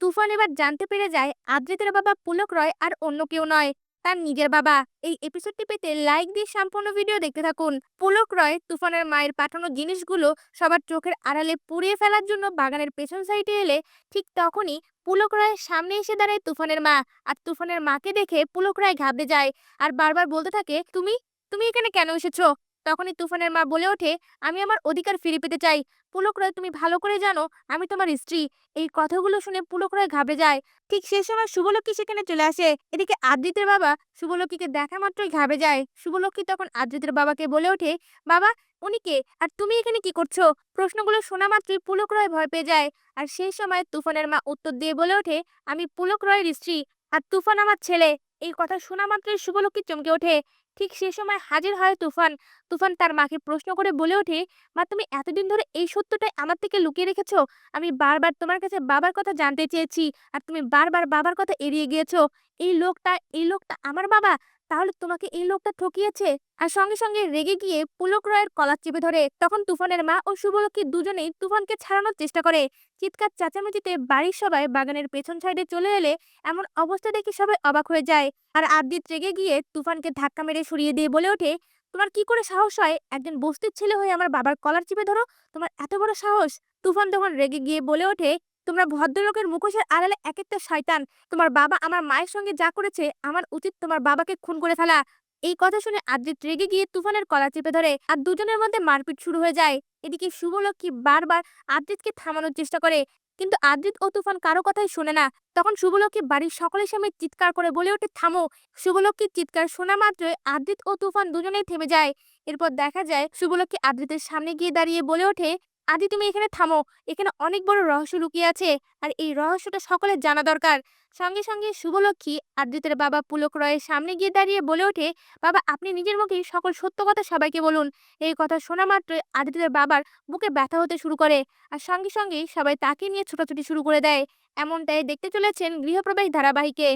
তুফান এবার জানতে পেরে যায় আদ্রিতের বাবা পুলক রয় আর অন্য কেউ নয়। তার নিজের বাবা। এই এপিসোডটি পেতে লাইক দিয়ে সম্পূর্ণ ভিডিও দেখতে থাকুন। পুলক রয় তুফানের মায়ের পাঠানো জিনিসগুলো সবার চোখের আড়ালে পুড়িয়ে ফেলার জন্য বাগানের পেছন সাইডে এলে ঠিক তখনই পুলক রায়ের সামনে এসে দাঁড়ায় তুফানের মা। আর তুফানের মাকে দেখে পুলক রায় ঘাবড়ে যায়। আর বারবার বলতে থাকে, তুমি? তুমি এখানে কেন এসেছ? তখনই তুফানের মা বলে ওঠে, আমি আমার অধিকার ফিরে পেতে চাই। পুলক রায়, তুমি ভালো করে জানো, আমি তোমার স্ত্রী। এই কথাগুলো শুনে পুলক রায় ঘাবড়ে যায়। ঠিক সে সময় শুভলক্ষ্মী সেখানে চলে আসে। এদিকে আদ্রিতের বাবা শুভলক্ষ্মীকে দেখা মাত্রই ঘাবে যায়। শুভলক্ষ্মী তখন আদ্রিতের বাবাকে বলে ওঠে, বাবা, উনি কে? আর তুমি এখানে কি করছ? প্রশ্নগুলো শোনা মাত্রই পুলক রয় ভয় পেয়ে যায়। আর সেই সময় তুফানের মা উত্তর দিয়ে বলে ওঠে, আমি পুলক রয়ের স্ত্রী। আর তুফান আমার ছেলে। এই কথা শোনা মাত্রই শুভলক্ষ্মী চমকে ওঠে। ঠিক সে সময় হাজির হয় তুফান। তুফান তার মাকে প্রশ্ন করে বলে ওঠে, মা, তুমি এতদিন ধরে এই সত্যটাই আমার থেকে লুকিয়ে রেখেছ? আমি বারবার তোমার কাছে বাবার কথা জানতে চেয়েছি, আর তুমি বারবার বাবার কথা এড়িয়ে গিয়েছো। এই লোকটা এই লোকটা আমার বাবা, তাহলে তোমাকে এই লোকটা ঠকিয়েছে? আর সঙ্গে সঙ্গে রেগে গিয়ে পুলক রয়ের কলার চেপে ধরে তখন তুফানের মা ও শুভলক্ষ্মী দুজনেই তুফানকে ছাড়ানোর চেষ্টা করে। চিৎকার চেঁচামেচিতে বাড়ির সবাই বাগানের পেছন সাইডে চলে এলে এমন অবস্থা দেখে সবাই অবাক হয়ে যায়। আর আদ্রিত রেগে গিয়ে তুফানকে ধাক্কা মেরে সরিয়ে দিয়ে বলে ওঠে, তোমার কি করে সাহস হয়? একজন বস্তির ছেলে হয়ে আমার বাবার কলার চেপে ধরো, তোমার এত বড় সাহস? তুফান তখন রেগে গিয়ে বলে ওঠে তোমরা ভদ্রলোকের মুখোশের আড়ালে এক একটা শয়তান। তোমার বাবা আমার মায়ের সঙ্গে যা করেছে, আমার উচিত তোমার বাবাকে খুন করে ফেলা। এই কথা শুনে আদ্রিত রেগে গিয়ে তুফানের কলা চেপে ধরে আর দুজনের মধ্যে মারপিট শুরু হয়ে যায়। এদিকে শুভলক্ষ্মী বারবার আদ্রিতকে থামানোর চেষ্টা করে, কিন্তু আদ্রিত ও তুফান কারও কথাই শোনে না। তখন শুভলক্ষ্মী বাড়ির সকলের সামনে চিৎকার করে বলে ওঠে, থামো। শুভলক্ষ্মীর চিৎকার শোনা মাত্রই আদ্রিত ও তুফান দুজনেই থেমে যায়। এরপর দেখা যায়, শুভলক্ষ্মী আদ্রিতের সামনে গিয়ে দাঁড়িয়ে বলে ওঠে আদি তুমি এখানে থামো। এখানে অনেক বড় রহস্য লুকিয়ে আছে আর এই রহস্যটা সকলের জানা দরকার। সঙ্গে সঙ্গে শুভলক্ষ্মী আদ্রিতের বাবা পুলক রয়ের সামনে গিয়ে দাঁড়িয়ে বলে ওঠে, বাবা, আপনি নিজের মুখেই সকল সত্য কথা সবাইকে বলুন। এই কথা শোনা মাত্রই আদিত্যের বাবার বুকে ব্যথা হতে শুরু করে আর সঙ্গে, সঙ্গেই সবাই তাকে নিয়ে ছোটাছুটি শুরু করে দেয়। এমনটাই দেখতে চলেছেন গৃহপ্রবেশ ধারাবাহিকে।